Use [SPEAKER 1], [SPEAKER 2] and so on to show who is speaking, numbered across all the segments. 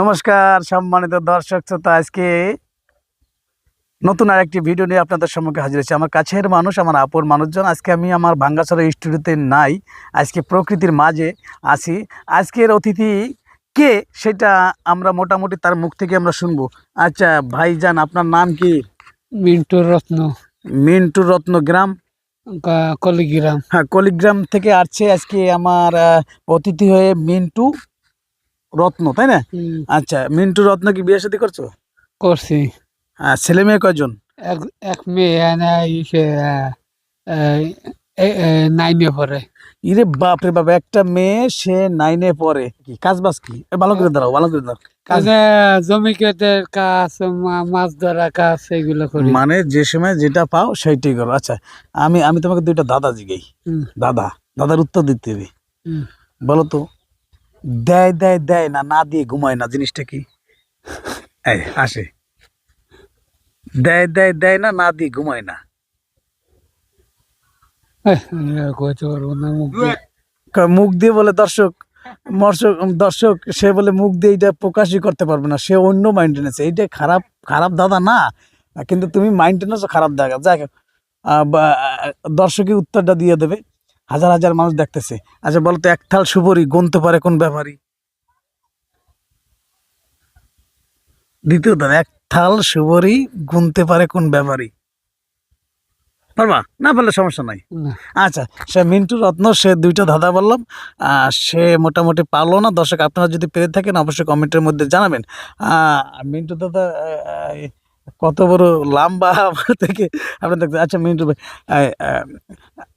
[SPEAKER 1] নমস্কার সম্মানিত দর্শক শ্রোতা আজকে নতুন আর একটি ভিডিও নিয়ে আপনাদের সম্মুখে হাজির হয়েছি। আমার কাছের মানুষ আমার আপন মানুষজন আজকে আমি আমার ভাঙ্গাছড়া স্টুডিওতে নাই আজকে প্রকৃতির মাঝে আছি। আজকের অতিথি কে সেটা আমরা মোটামুটি তার মুখ থেকে আমরা শুনব। আচ্ছা ভাইজান আপনার নাম কি?
[SPEAKER 2] মিন্টু রত্ন।
[SPEAKER 1] মিন্টু রত্ন গ্রাম?
[SPEAKER 2] কলিগ্রাম।
[SPEAKER 1] হ্যাঁ কলিগ্রাম থেকে আসছে আজকে আমার অতিথি হয়ে মিন্টু। রত্ন তাই না? আচ্ছা মিন্টু রত্ন কি বিয়ে শাদী করছ?
[SPEAKER 2] করছি।
[SPEAKER 1] আর ছেলে মেয়ে কয়জন?
[SPEAKER 2] এক এক মেয়ে ইসে নাইনে পড়ে।
[SPEAKER 1] ইরে বাপ রে বাপ একটা মেয়ে সে নাইনে পড়ে। কি কাজ বাজ কি ভালো করে দাঁড়াও ভালো করে দাঁড়াও। কাজ
[SPEAKER 2] কাজে জমি কাজ মাছ ধরা কাজ এগুলো করি।
[SPEAKER 1] মানে যে সময় যেটা পাও সেইটাই করো। আচ্ছা আমি আমি তোমাকে দুইটা দাদা জিগাই। দাদা দাদার উত্তর দিতে হবে। বলো তো দেয় দেয় দেয় না না দিয়ে ঘুমায় না জিনিসটা কি? এই আসে। দেয় দেয় দেয় না না দিয়ে ঘুমায় না।
[SPEAKER 2] মুখ দিয়ে।
[SPEAKER 1] বলে দর্শক মর্শক দর্শক সে বলে মুখ দিয়ে এটা প্রকাশই করতে পারবে না সে অন্য মাইন্টেন্যান্স এইটা খারাপ খারাপ দাদা না কিন্তু তুমি মাইন্টেন্যান্সও খারাপ দেখা যাক দর্শকই উত্তরটা দিয়ে দেবে। হাজার হাজার মানুষ দেখতেছে। আচ্ছা বলতো তো এক থাল সুপরি গুনতে পারে কোন ব্যাপারী? দ্বিতীয় দাদা এক থাল সুপরি গুনতে পারে কোন ব্যাপারী? পারবা? না পারলে সমস্যা নাই। আচ্ছা সে মিন্টু রত্ন সে দুইটা ধাঁধা বললাম। আহ, সে মোটামুটি পারল না। দর্শক আপনারা যদি পেরে থাকেন অবশ্যই কমেন্টের মধ্যে জানাবেন। আহ, মিন্টু দাদা কত বড় লম্বা থেকে আপনার দেখতে আচ্ছা মিন্টু ভাই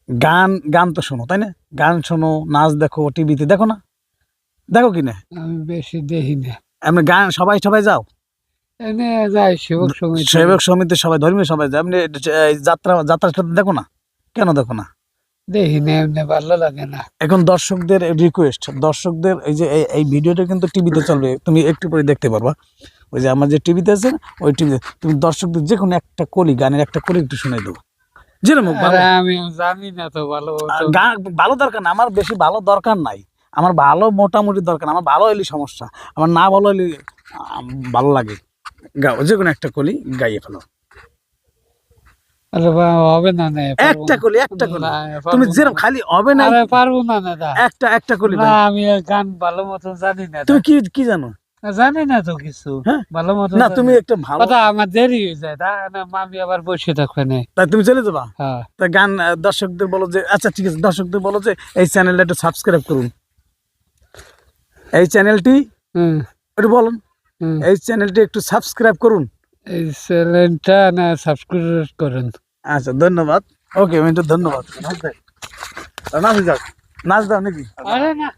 [SPEAKER 1] গান গান তো শোনো তাই না? গান শোনো নাচ দেখো টিভিতে দেখো না? দেখো কি না?
[SPEAKER 2] আমি বেশি দেখি না।
[SPEAKER 1] এমনি গান সবাই সবাই যাও?
[SPEAKER 2] যাই সেবক সমিতি।
[SPEAKER 1] সেবক সমিতি সবাই ধর্মীয় সবাই যায় এমনি যাত্রা যাত্রা সাথে দেখো না? কেন দেখো না?
[SPEAKER 2] দেখি না এমনি ভালো লাগে না।
[SPEAKER 1] এখন দর্শকদের রিকোয়েস্ট দর্শকদের এই যে এই- এই ভিডিওটা কিন্তু টিভিতে চলবে তুমি একটু পরে দেখতে পারবা। ওই যে আমার যে টিভিতে আছে ওই টিভিতে তুমি দর্শকদের যে কোনো একটা কলি গানের একটা কলি একটু শুনে দেবো। যেরকম ভালো।
[SPEAKER 2] আমি জানি না তো ভালো
[SPEAKER 1] আর
[SPEAKER 2] তো-
[SPEAKER 1] গান ভালো দরকার না আমার বেশি ভালো দরকার নাই। আমার ভালো মোটামুটি দরকার আমার ভালো হইলে সমস্যা আমার না ভালো হইলে ভালো লাগে। গাও যে কোনো একটা কলি গাইয়ে ফেলো।
[SPEAKER 2] হবে না না
[SPEAKER 1] একটা কলি একটা কলি। তুমি যেরকম খালি হবে না
[SPEAKER 2] পারব না না
[SPEAKER 1] একটা একটা কলি
[SPEAKER 2] না আমি গান ভালো মতো জানি না।
[SPEAKER 1] তুমি কি কি জানো?
[SPEAKER 2] জানি না তো কিছু।
[SPEAKER 1] হ্যাঁ?
[SPEAKER 2] ভালো মতো
[SPEAKER 1] না তুমি একটা ভালো
[SPEAKER 2] কথা আমার দেরি হয়ে যায়। তা না মামি আবার বসে থাকবে না।
[SPEAKER 1] তাই তুমি চলে যাবা?
[SPEAKER 2] হ্যাঁ।
[SPEAKER 1] তা গান দর্শকদের বলো যে আচ্ছা ঠিক আছে দর্শকদের বলো যে এই চ্যানেলটা একটু সাবস্ক্রাইব করুন। এই চ্যানেলটি
[SPEAKER 2] হুম,
[SPEAKER 1] একটু বলুন। এই চ্যানেলটি একটু সাবস্ক্রাইব করুন।
[SPEAKER 2] এই চ্যানেলটা না সাবস্ক্রাইব করেন।
[SPEAKER 1] আচ্ছা ধন্যবাদ। ওকে মিন্টু ধন্যবাদ। নাচ দাও নাচ দাও নাকি?
[SPEAKER 2] আরে না।